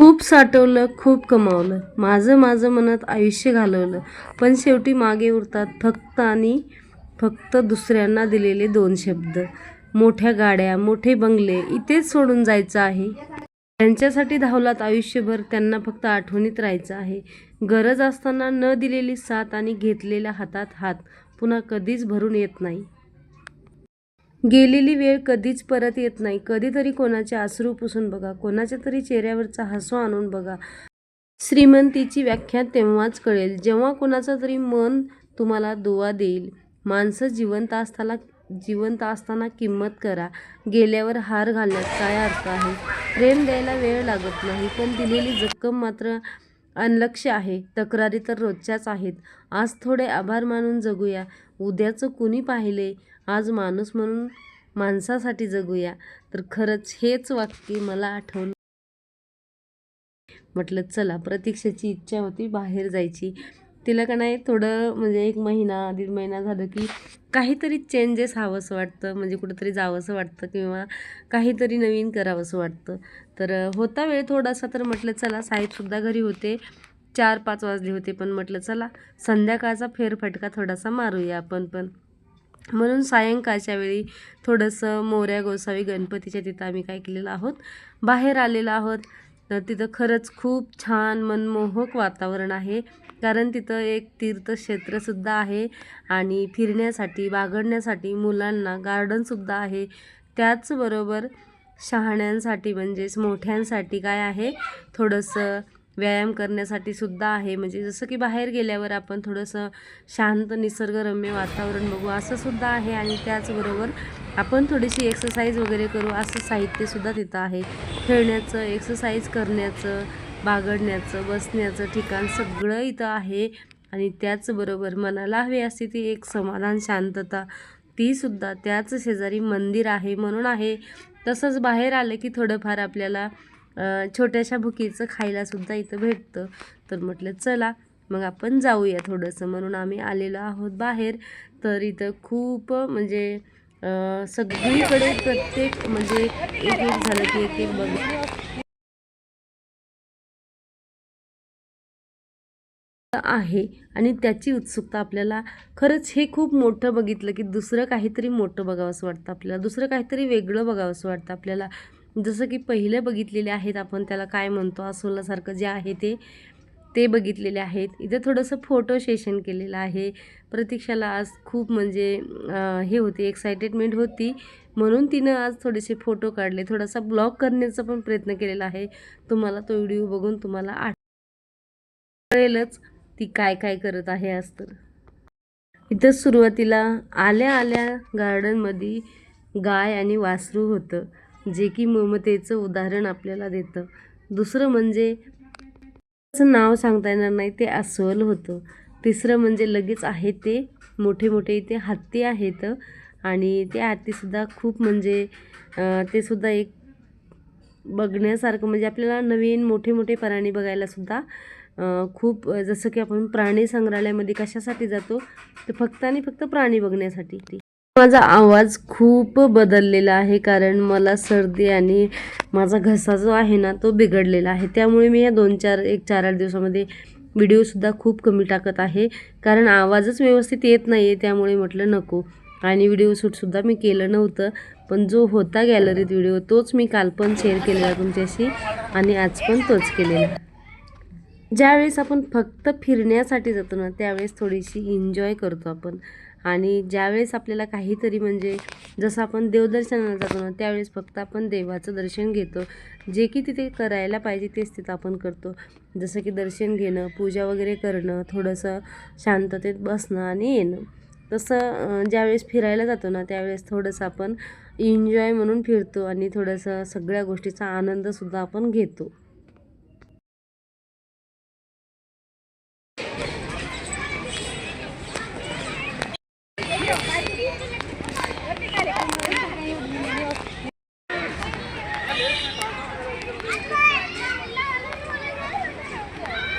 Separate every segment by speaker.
Speaker 1: खूप साठवलं खूप कमावलं. माझं माझं म्हणत आयुष्य घालवलं. पण शेवटी मागे उरतात फक्त आणि फक्त दुसऱ्यांना दिलेले दोन शब्द. मोठ्या गाड्या मोठे बंगले इथेच सोडून जायचं आहे. त्यांच्यासाठी धावलात आयुष्यभर त्यांना फक्त आठवणीत राहायचं आहे. गरज असताना न दिलेली साथ आणि घेतलेल्या हातात हात पुन्हा कधीच भरून येत नाही. गेलेली वेळ कधीच परत येत नाही. कधीतरी कोणाचे आसरू पुसून बघा कोणाच्या तरी चेहऱ्यावरचा हसू आणून बघा. श्रीमंतीची व्याख्या तेव्हाच कळेल. जेव्हा कोणाचं तरी मन तुम्हाला दुवा देईल. माणसं जिवंत असताना जिवंत असताना किंमत करा. गेल्यावर हार घालण्यात काय अर्थ आहे? प्रेम द्यायला वेळ लागत नाही पण दिलेली जक्कम मात्र अनलक्ष आहे. तक्रारी तर रोजच्याच आहेत. आज थोडे आभार मानून जगूया. उद्याचं कुणी पाहिले? आज माणूस म्हणून माणसासाठी जगूया. तर खरंच हेच वाक्य मला आठवलं. म्हटलं चला प्रतीक्षाची इच्छा होती बाहेर जायची. तिला का नाही थोडं म्हणजे एक महिना दीड महिना झालं की काहीतरी चेंजेस हवंसं वाटतं. म्हणजे कुठंतरी जावंसं वाटतं किंवा काहीतरी नवीन करावंसं वाटतं. तर होता वेळ थोडासा तर म्हटलं चला साहेबसुद्धा घरी होते. चार पाच वाजले होते पण म्हटलं चला संध्याकाळचा फेरफटका थोडासा मारूया आपण पण. म्हणून सायंकाळच्या वेळी थोडंसं मोऱ्या गोसावी गणपतीच्या तिथं आम्ही काय केलेलं आहोत? बाहेर आलेलो आहोत. तर तिथं खरंच खूप छान मनमोहक वातावरण आहे. कारण तिथं एक तीर्थक्षेत्रसुद्धा आहे आणि फिरण्यासाठी बागडण्यासाठी मुलांना गार्डनसुद्धा आहे. त्याचबरोबर शहाण्यांसाठी म्हणजेच मोठ्यांसाठी काय आहे? थोडंसं व्यायाम करण्यासाठी सुद्धा आहे. म्हणजे जसं की बाहेर गेल्यावर आपण थोडंसं शांत निसर्गरम्य वातावरण बघू असं सुद्धा आहे. आणि त्याचबरोबर आपण थोडीशी एक्सरसाइज वगैरे करू असं साहित्यसुद्धा तिथं आहे. खेळण्याचं एक्सरसाइज करण्याचं बागडण्याचं बसण्याचं ठिकाण सगळं इथं आहे. आणि त्याचबरोबर मनाला हवी असते ती एक समाधान शांतता तीसुद्धा त्याच शेजारी मंदिर आहे म्हणून आहे. तसंच बाहेर आलं की थोडंफार आपल्याला छोट्याशा भुकीचं खायलासुद्धा इथं भेटतं. तर म्हटलं चला मग आपण जाऊया थोडंसं. म्हणून आम्ही आलेलो आहोत बाहेर. तर इथं खूप म्हणजे सगळीकडे प्रत्येक म्हणजे एक एक झालं की एक एक बघ. आहे. आणि त्याची उत्सुकता आपल्याला खरंच हे खूप मोठं बघितलं की दुसरं काहीतरी मोठं बघावंसं वाटतं आपल्याला. दुसरं काहीतरी वेगळं बघावंसं वाटतं आपल्याला. जसं की पहिले बघितलेले आहेत आपण त्याला काय म्हणतो असोलासारखं जे आहे ते ते बघितलेले आहेत. इथे थोडंसं फोटो सेशन केलेलं आहे. प्रतीक्षाला आज खूप म्हणजे हे होते एक्साइटेडमेंट होती. म्हणून तिनं आज थोडेसे फोटो काढले. थोडासा ब्लॉग करण्याचा पण प्रयत्न केलेला आहे. तुम्हाला तो व्हिडिओ बघून तुम्हाला आठ कळेलच ती काय काय करत आहे आज तर. इथं सुरुवातीला आल्या आल्या गार्डनमध्ये गाय आणि वासरू होतं. जे की ममतेचं उदाहरण आपल्याला देतं. दुसरं म्हणजे त्याचं नाव सांगता येणार नाही ते अस्वल होतं. तिसरं म्हणजे लगेच आहे ते मोठे मोठे इथे हत्ती आहेत आणि ते हत्तीसुद्धा खूप म्हणजे ते सुद्धा एक बघण्यासारखं म्हणजे आपल्याला नवीन मोठे मोठे प्राणी बघायलासुद्धा खूप जसं की आपण प्राणी संग्रहालयामध्ये कशासाठी जातो तर फक्त आणि फक्त प्राणी बघण्यासाठी माझा आवाज खूप बदललेला आहे कारण मला सर्दी आणि माझा घसा जो आहे ना तो बिघडलेला आहे. त्यामुळे मी या दोन चार एक चार आठ दिवसामध्ये व्हिडिओसुद्धा खूप कमी टाकत आहे. कारण आवाजच व्यवस्थित येत नाही आहे त्यामुळे म्हटलं नको. आणि व्हिडिओ शूटसुद्धा मी केलं नव्हतं. पण जो होता गॅलरीत व्हिडिओ तोच मी काल पण शेअर केलेला तुमच्याशी आणि आज पण तोच केलेला. ज्यावेळेस आपण फक्त फिरण्यासाठी जातो ना त्यावेळेस थोडीशी एन्जॉय करतो आपण. आणि ज्यावेळेस आपल्याला काहीतरी म्हणजे जसं आपण देवदर्शनाला जातो ना त्यावेळेस फक्त आपण देवाचं दर्शन घेतो. जे की तिथे करायला पाहिजे तेच तिथं आपण करतो. जसं की दर्शन घेणं पूजा वगैरे करणं थोडंसं शांततेत बसणं आणि येणं. तसं ज्यावेळेस फिरायला जातो ना त्यावेळेस थोडंसं आपण एन्जॉय म्हणून फिरतो आणि थोडंसं सगळ्या गोष्टीचा आनंदसुद्धा आपण घेतो.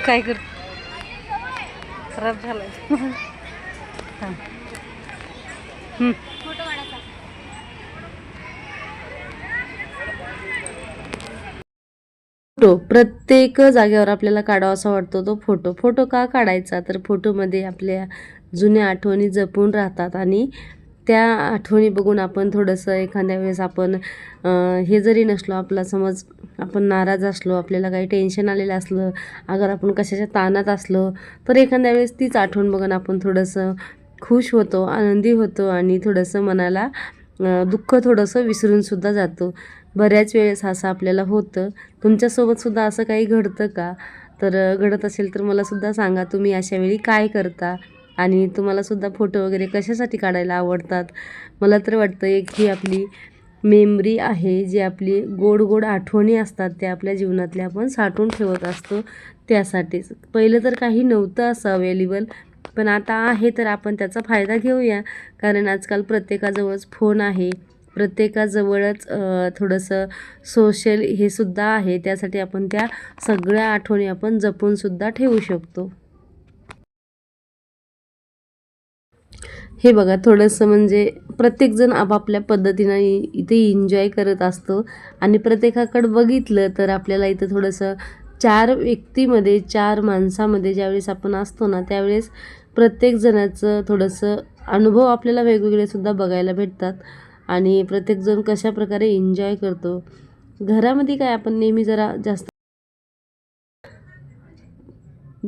Speaker 1: काय कर? खराब झालाय. फोटो. प्रत्येक जागेवर आपल्याला काढावासा वाटतो तो फोटो. फोटो का काढायचा? तर फोटोमध्ये आपल्या जुन्या आठवणी जपून राहतात आणि त्या आठवणी बघून आपण थोडंसं एखाद्या वेळेस आपण हे जरी नसलो आपला समज आपण नाराज असलो आपल्याला काही टेन्शन आलेलं असलं अगर आपण कशाच्या ताणात असलो तर एखाद्या वेळेस तीच आठवण बघून आपण थोडंसं खुश होतो आनंदी होतो आणि थोडंसं मनाला दुःख थोडंसं विसरूनसुद्धा जातो. बऱ्याच वेळेस असं आपल्याला होतं. तुमच्यासोबतसुद्धा असं काही घडतं का? तर घडत असेल तर मलासुद्धा सांगा तुम्ही अशा वेळी काय करता? आणि तुम्हालासुद्धा फोटो वगैरे कशासाठी काढायला आवडतात? मला तर वाटतं एक ही आपली मेमरी आहे जी आपली गोड गोड आठवणी असतात त्या आपल्या जीवनातल्या आपण साठवून ठेवत असतो त्यासाठीच. पहिलं तर काही नव्हतं असं अवेलेबल पण आता आहे तर आपण त्याचा फायदा घेऊया कारण आजकाल प्रत्येकाजवळच फोन आहे. प्रत्येकाजवळच थोडंसं सोशल हे सुद्धा आहे त्यासाठी आपण त्या सगळ्या आठवणी आपण जपूनसुद्धा ठेवू शकतो. हे बघा थोडंसं म्हणजे प्रत्येकजण आपापल्या पद्धतीनं इथे एन्जॉय करत असतो. आणि प्रत्येकाकडं बघितलं तर आपल्याला इथं थोडंसं चार व्यक्तीमध्ये चार माणसामध्ये ज्यावेळेस आपण असतो ना त्यावेळेस प्रत्येकजणाचं थोडंसं अनुभव आपल्याला वेगवेगळे सुद्धा बघायला भेटतात. आणि प्रत्येकजण कशा प्रकारे एन्जॉय करतो. घरामध्ये काय आपण नेहमी जरा जास्त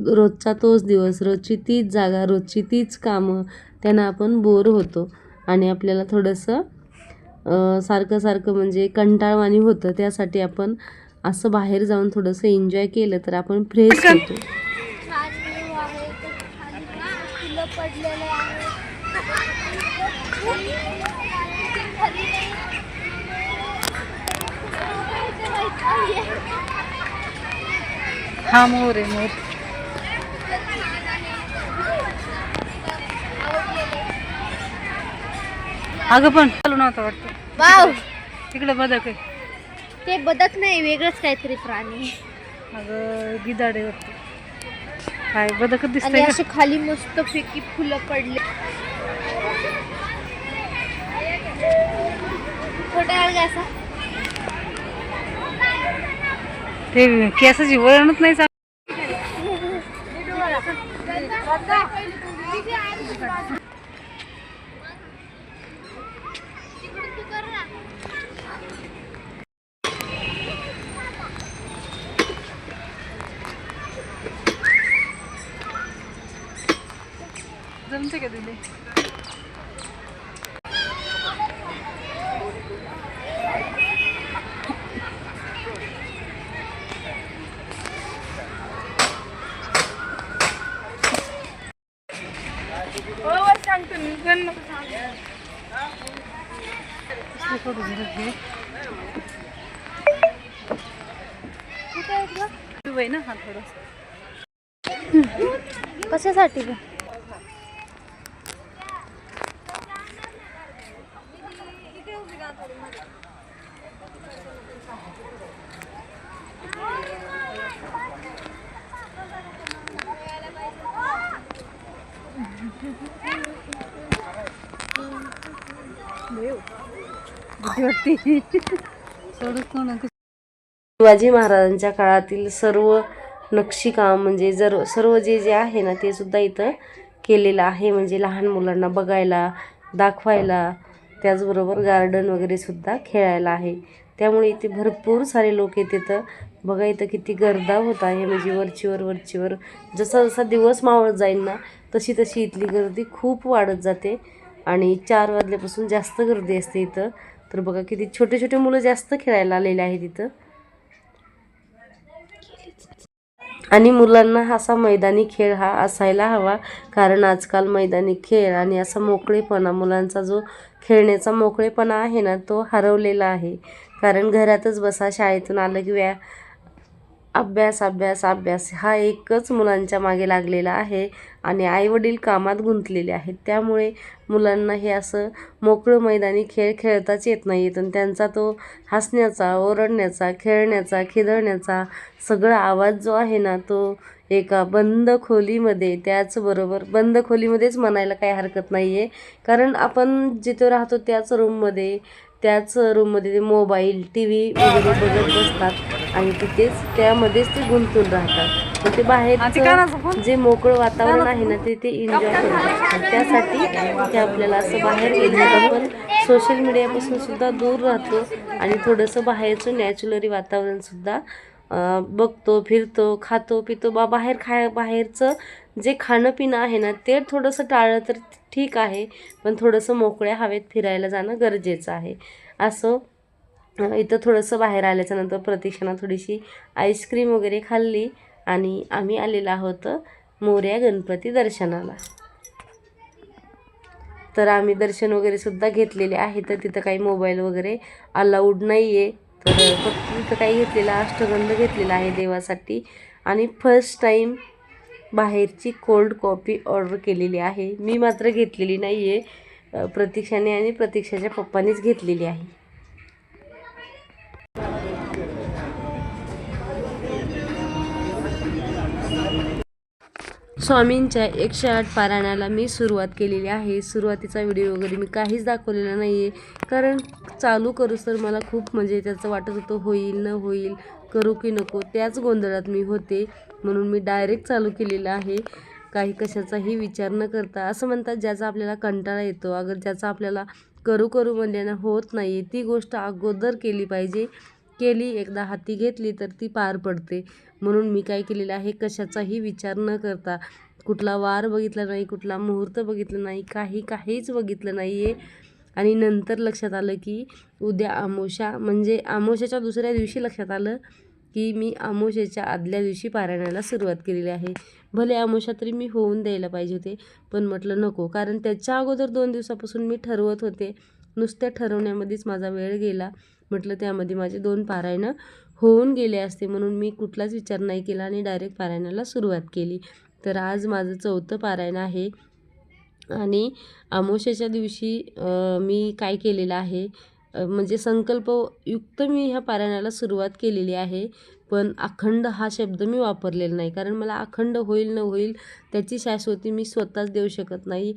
Speaker 1: रोजचा तोच दिवस रोजची तीच जागा रोजची तीच कामं त्यानं आपण बोर होतो आणि आपल्याला थोडंसं सारखं सारखं म्हणजे कंटाळवाणी होतं. त्यासाठी आपण असं बाहेर जाऊन थोडंसं एन्जॉय केलं तर आपण फ्रेश होतो.
Speaker 2: हा मोर आहे मोर. अगं पण चालू नव्हतं वाटतं.
Speaker 3: वाव.
Speaker 2: तिकडे बदक आहे.
Speaker 3: ते बदक नाही वेगळंच काहीतरी प्राणी.
Speaker 2: अगं गिदाडे वाटतं. काय बदकच
Speaker 3: आणि
Speaker 2: दिसतंय का?
Speaker 3: असे खाली मस्त पैकी फुलं पडले. छोटा असा?
Speaker 2: ते केसाची वळणच नाही चांगली. जमते का घे. उभं आहे ना हा थोडं.
Speaker 3: कशासाठी ग
Speaker 2: भीती वाटते सोडत कोण
Speaker 1: शिवाजी महाराजांच्या काळातील सर्व नक्षीकाम म्हणजे जर सर्व जे जे आहे ना ते सुद्धा इथं केलेलं आहे. म्हणजे लहान मुलांना बघायला दाखवायला त्याचबरोबर गार्डन वगैरे सुद्धा खेळायला आहे. त्यामुळे इथे भरपूर सारे लोक येते तर बघा इथं किती गर्दा होत आहे. म्हणजे वरचीवर वरचीवर जसा जसा दिवस मावळत जाईल ना तशी तशी इथली गर्दी खूप वाढत जाते. आणि चार वाजल्यापासून जास्त गर्दी असते इथं. तर बघा किती छोटे छोटे मुलं जास्त खेळायला आलेले आहेत इथं. आणि मुलांना असा मैदानी खेळ हा असायला हवा कारण आजकाल मैदानी खेळ आणि असा मोकळेपणा मुलांचा जो खेळण्याचा मोकळेपणा आहे ना तो हरवलेला आहे. कारण घरातच बसा शाळेतून आलं की व्या अभ्यास अभ्यास अभ्यास हा एकच मुलांच्या मागे लागलेला आहे आणि आईवडील कामात गुंतलेले आहेत. त्यामुळे मुलांना हे असं मोकळं मैदानी खेळ खेळताच येत नाही आहेत आणि त्यांचा तो हसण्याचा ओरडण्याचा खेळण्याचा खिदळण्याचा सगळा आवाज जो आहे ना तो एका बंद खोलीमध्ये त्याचबरोबर बंद खोलीमध्येच म्हणायला काही हरकत नाही आहे कारण आपण जिथं राहतो त्याच रूममध्ये त्याच रूममध्ये ते मोबाईल टी व्ही वगैरे बघत बसतात. आणि तिथेच त्यामध्येच ते गुंतून राहतात. मग ते बाहेर? जे मोकळं वातावरण आहे ना ते ते एन्जॉय करतात. त्यासाठी ते आपल्याला असं बाहेर गेलं आपण सोशल मीडियापासून सुद्धा दूर राहतो आणि थोडंसं बाहेरचं नॅचरली वातावरणसुद्धा बघतो फिरतो खातो पितो. बा बाहेर खाय बाहेरचं जे खाणं पिणं आहे ना ते थोडंसं टाळलं तर ठीक आहे पण थोडंसं मोकळ्या हवेत फिरायला जाणं गरजेचं आहे. असं इथं थोडंसं बाहेर आल्याच्यानंतर प्रतीक्षानं थोडीशी आईस्क्रीम वगैरे खाल्ली आणि आम्ही आलेलो आहोत मोर्या गणपती दर्शनाला. तर आम्ही दर्शन वगैरे सुद्धा घेतलेले आहे तर तिथं काही मोबाईल वगैरे अलाउड नाही आहे तर फक्त तिथं काही घेतलेला अष्टगंध घेतलेला आहे देवासाठी. आणि फर्स्ट टाईम बाहेरची कोल्ड कॉफी ऑर्डर केलेली आहे. मी मात्र घेतलेली नाही आहे प्रतीक्षाने आणि प्रतीक्षाच्या पप्पानीच घेतलेली आहे. स्वामींच्या एकशे आठ पारायणाला मी सुरुवात केलेली आहे. सुरुवातीचा व्हिडिओ वगैरे मी काहीच दाखवलेला नाही आहे कारण चालू करू तर मला खूप म्हणजे त्याचं वाटत होतं होईल न होईल करू की नको त्याच गोंधळात मी होते. म्हणून मी डायरेक्ट चालू केलेलं आहे. काही कशाचाही विचार न करता असं म्हणतात ज्याचा आपल्याला कंटाळा येतो. अगर ज्याचा आपल्याला करू करू म्हणल्यानं होत नाही ती गोष्ट अगोदर केली पाहिजे. केली एकदा हाती घेतली तर ती पार पडते. म्हणून मी काय केलेलं आहे कशाचाही विचार न करता कुठला वार बघितला नाही कुठला मुहूर्त बघितला नाही काही काहीच बघितलं नाही आहे आणि नंतर लक्षात आलं की उद्या आमोशा म्हणजे आमोशाच्या दुसऱ्या दिवशी लक्षात आलं की मी आमोशाच्या आदल्या दिवशी पारायणाला सुरुवात केलेली आहे. भले आमोशा तरी मी होऊन द्यायला पाहिजे होते पण म्हटलं नको कारण त्याच्या अगोदर दोन दिवसापासून मी ठरवत होते. नुसत्या ठरवण्यामध्येच माझा वेळ गेला. म्हटलं त्यामध्ये माझे दोन पारायणं होऊन गेले असते म्हणून मी कुठलाच विचार नाही केला आणि डायरेक्ट पारायणाला सुरुवात केली. तर आज माझं चौथं पारायण आहे. आणि अमावस्येच्या दिवशी मी काय केलेलं आहे म्हणजे संकल्पयुक्त मी ह्या पारायणाला सुरुवात केलेली आहे. पण अखंड हा शब्द मी वापरलेला नाही. कारण मला अखंड होईल न होईल त्याची शाश्वती मी स्वतःच देऊ शकत नाही.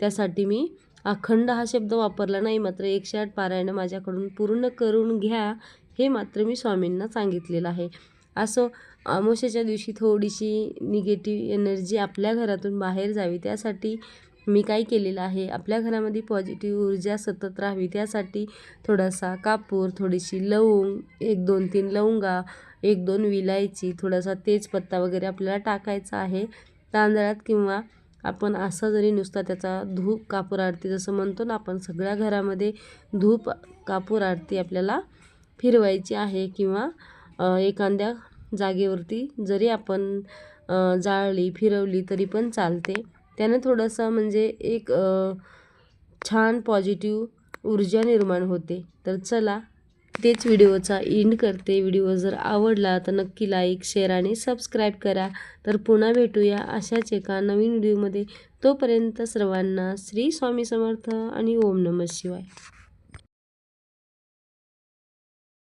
Speaker 1: त्यासाठी मी अखंड हा शब्द वापरला नाही. मात्र एकशे आठ पारायणं माझ्याकडून पूर्ण करून घ्या. हे मात्र मी स्वामींना सांगितलेलं आहे. असं अमावस्येच्या दिवशी थोडीशी निगेटिव्ह एनर्जी आपल्या घरातून बाहेर जावी त्यासाठी मी काय केलेलं आहे? आपल्या घरामध्ये पॉझिटिव्ह ऊर्जा सतत राहावी त्यासाठी थोडासा कापूर थोडीशी लवंग एक दोन तीन लवंगा एक दोन विलायची थोडासा तेजपत्ता वगैरे आपल्याला टाकायचा आहे. तांदळात किंवा आपण असा जरी नुसता त्याचा धूप कापूर आरती जसं म्हणतो ना आपण सगळ्या घरामध्ये धूप कापूर आरती आपल्याला फिरवायची आहे किंवा एखाद्या जागेवरती जरी आपण जाळली फिरवली तरी पण चालते. त्यानं थोडंसं म्हणजे एक छान पॉझिटिव्ह ऊर्जा निर्माण होते. तर चला तेच व्हिडिओचा एंड करते. व्हिडिओ जर आवडला तर नक्की लाईक शेअर आणि सबस्क्राईब करा. तर पुन्हा भेटूया अशाच एका नवीन व्हिडिओमध्ये. तोपर्यंत सर्वांना श्री स्वामी समर्थ आणि ओम नमः शिवाय.